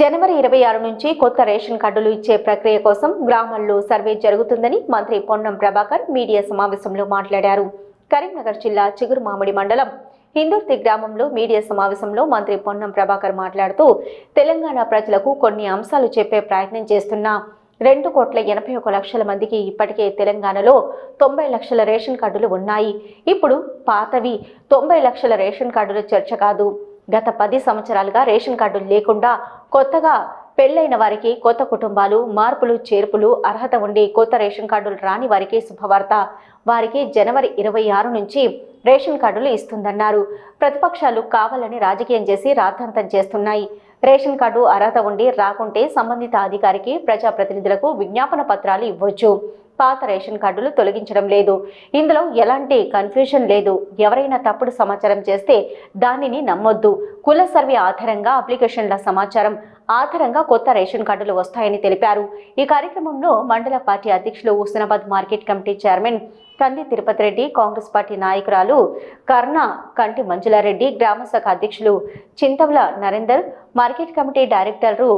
జనవరి ఇరవై ఆరు నుంచి కొత్త రేషన్ కార్డులు ఇచ్చే ప్రక్రియ కోసం గ్రామాల్లో సర్వే జరుగుతుందని మంత్రి పొన్నం ప్రభాకర్ మీడియా సమావేశంలో మాట్లాడారు. కరీంనగర్ జిల్లా చిగురు మామిడి మండలం హిందూర్తి గ్రామంలో మీడియా సమావేశంలో మంత్రి పొన్నం ప్రభాకర్ మాట్లాడుతూ తెలంగాణ ప్రజలకు కొన్ని అంశాలు చెప్పే ప్రయత్నం చేస్తున్నా. రెండు కోట్ల ఎనభై ఒక లక్షల మందికి ఇప్పటికే తెలంగాణలో తొంభై లక్షల రేషన్ కార్డులు ఉన్నాయి. ఇప్పుడు పాతవి తొంభై లక్షల రేషన్ కార్డుల చర్చ కాదు. గత పది సంవత్సరాలుగా రేషన్ కార్డులు లేకుండా కొత్తగా పెళ్ళైన వారికి కొత్త కుటుంబాలు మార్పులు చేర్పులు అర్హత ఉండి కొత్త రేషన్ కార్డులు రాని వారికి శుభవార్త. వారికి జనవరి ఇరవై ఆరు నుంచి రేషన్ కార్డులు ఇస్తుందన్నారు. ప్రతిపక్షాలు కావాలని రాజకీయం చేసి రాద్ధాంతం చేస్తున్నాయి. రేషన్ కార్డు అర్హత ఉండి రాకుంటే సంబంధిత అధికారికి ప్రజాప్రతినిధులకు విజ్ఞాపన పత్రాలు ఇవ్వచ్చు. పాత రేషన్ కార్డులు తొలగించడం లేదు. ఇందులో ఎలాంటి కన్ఫ్యూషన్ లేదు. ఎవరైనా తప్పుడు సమాచారం చేస్తే దానిని నమ్మొద్దు. కుల సర్వే ఆధారంగా అప్లికేషన్ల సమాచారం ఆధారంగా కొత్త రేషన్ కార్డులు వస్తాయని తెలిపారు. ఈ కార్యక్రమంలో మండల పార్టీ అధ్యక్షులు హుస్నాబాద్ మార్కెట్ కమిటీ చైర్మన్ కంది తిరుపతి రెడ్డి కాంగ్రెస్ పార్టీ నాయకురాలు కర్ణ కంటి మంజులారెడ్డి గ్రామ శాఖ అధ్యక్షులు చింతవల నరేందర్ మార్కెట్ కమిటీ డైరెక్టర్లు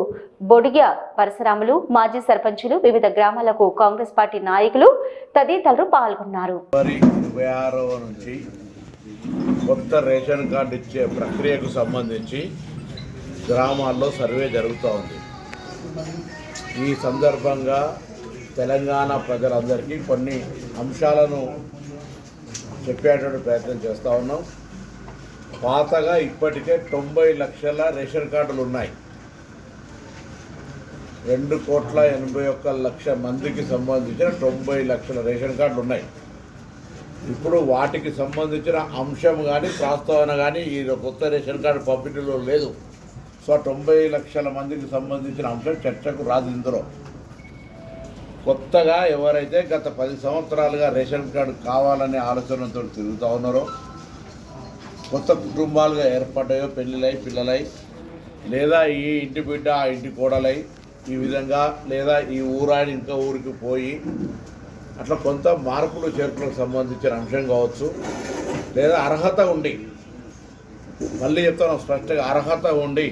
బొడిగ పరశురాములు మాజీ సర్పంచులు వివిధ గ్రామాలకు కాంగ్రెస్ పార్టీ నాయకులు తదితరులు పాల్గొన్నారు. కొత్త రేషన్ కార్డు ఇచ్చే ప్రక్రియకు సంబంధించి గ్రామాల్లో సర్వే జరుగుతూ ఉంది. ఈ సందర్భంగా తెలంగాణ ప్రజలందరికీ కొన్ని అంశాలను చెప్పేటువంటి ప్రయత్నం చేస్తూ ఉన్నాం. పాతగా ఇప్పటికే తొంభై లక్షల రేషన్ కార్డులు ఉన్నాయి. రెండు కోట్ల ఎనభై ఒక్క లక్ష మందికి సంబంధించిన తొంభై లక్షల రేషన్ కార్డులు ఉన్నాయి. ఇప్పుడు వాటికి సంబంధించిన అంశం కానీ ప్రస్తావన కానీ ఈ కొత్త రేషన్ కార్డు పంపిణీలో లేదు. సో ఆ తొంభై లక్షల మందికి సంబంధించిన అంశం చర్చకు రాదు ఇందులో. కొత్తగా ఎవరైతే గత పది సంవత్సరాలుగా రేషన్ కార్డు కావాలనే ఆలోచనతో తిరుగుతూ ఉన్నారో కొత్త కుటుంబాలుగా ఏర్పడ్డాయో పెళ్ళిలై పిల్లలై లేదా ఈ ఇంటి బిడ్డ ఆ ఇంటి కోడలై ఈ విధంగా లేదా ఈ ఊరాని ఇంకా ఊరికి పోయి అట్లా కొంత మార్పులు చేర్పులకు సంబంధించిన అంశం కావచ్చు లేదా అర్హత ఉండి మళ్ళీ చెప్తాను స్పష్టంగా అర్హత ఉండి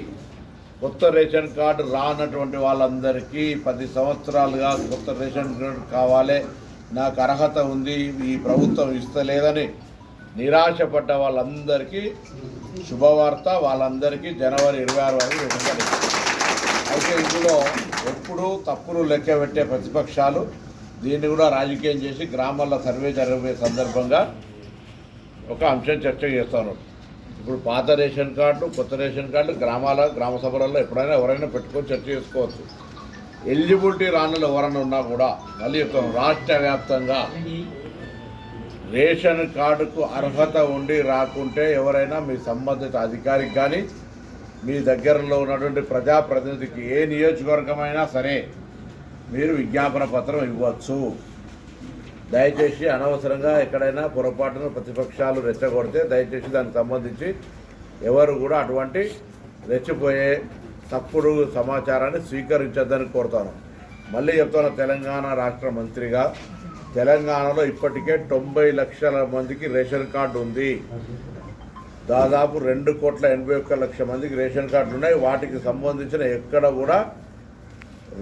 కొత్త రేషన్ కార్డు రానటువంటి వాళ్ళందరికీ పది సంవత్సరాలుగా కొత్త రేషన్ కార్డు కావాలి నాకు అర్హత ఉంది ఈ ప్రభుత్వం ఇస్తలేదని నిరాశపడ్డ వాళ్ళందరికీ శుభవార్త వాళ్ళందరికీ జనవరి ఇరవై ఆరు వరకు రేషన్ అయితే ఇందులో ఎప్పుడూ తప్పులు లెక్క పెట్టే ప్రతిపక్షాలు దీన్ని కూడా రాజకీయం చేసి గ్రామాల్లో సర్వే జరిగే సందర్భంగా ఒక అంశం చర్చ చేస్తాను. ఇప్పుడు పాత రేషన్ కార్డు కొత్త రేషన్ కార్డు గ్రామాల గ్రామ సభలలో ఎప్పుడైనా ఎవరైనా పెట్టుకొని చర్చ చేసుకోవచ్చు. ఎలిజిబిలిటీ రానులు ఎవరైనా ఉన్నా కూడా మళ్ళీ రాష్ట్ర వ్యాప్తంగా రేషన్ కార్డుకు అర్హత ఉండి రాకుంటే ఎవరైనా మీ సంబంధిత అధికారికి కానీ మీ దగ్గరలో ఉన్నటువంటి ప్రజాప్రతినిధికి ఏ నియోజకవర్గమైనా సరే మీరు విజ్ఞాపన పత్రం ఇవ్వచ్చు. దయచేసి అనవసరంగా ఎక్కడైనా పొరపాటున ప్రతిపక్షాలు రెచ్చగొడితే దయచేసి దానికి సంబంధించి ఎవరు కూడా అటువంటి రెచ్చిపోయే తప్పుడు సమాచారాన్ని స్వీకరించొద్దని కోరుతాను. మళ్ళీ చెప్తాను తెలంగాణ రాష్ట్ర మంత్రిగా తెలంగాణలో ఇప్పటికే తొంభై లక్షల మందికి రేషన్ కార్డు ఉంది. దాదాపు రెండు కోట్ల ఎనభై ఒక్క లక్ష మందికి రేషన్ కార్డులు ఉన్నాయి. వాటికి సంబంధించిన ఎక్కడ కూడా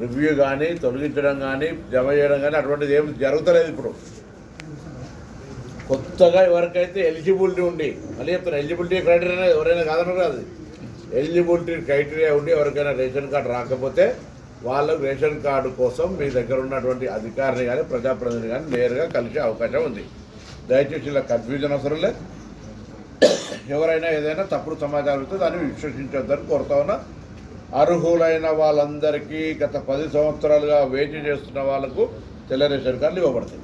రివ్యూ కానీ తొలగించడం కానీ జమ చేయడం కానీ అటువంటిది ఏమి జరుగుతలేదు ఇప్పుడు. కొత్తగా ఎవరికైతే ఎలిజిబిలిటీ ఉండి మళ్ళీ చెప్తాను ఎలిజిబిలిటీ క్రైటీరియా ఎవరైనా కాదనరు కాదు ఎలిజిబిలిటీ క్రైటీరియా ఉండి ఎవరికైనా రేషన్ కార్డు రాకపోతే వాళ్ళకు రేషన్ కార్డు కోసం మీ దగ్గర ఉన్నటువంటి అధికారిని కానీ ప్రజాప్రతినిధిని కానీ నేరుగా కలిసే అవకాశం ఉంది. దయచేసి ఇలా కన్ఫ్యూజన్ అవసరం లేదు. ఎవరైనా ఏదైనా తప్పుడు సమాచారం ఇస్తే దాన్ని విశ్వసించొద్దని కోరుతా ఉన్నా. అర్హులైన వాళ్ళందరికీ గత పది సంవత్సరాలుగా వేచి చేస్తున్న వాళ్ళకు తెల్ల రేషన్ కార్డులు ఇవ్వబడతాయి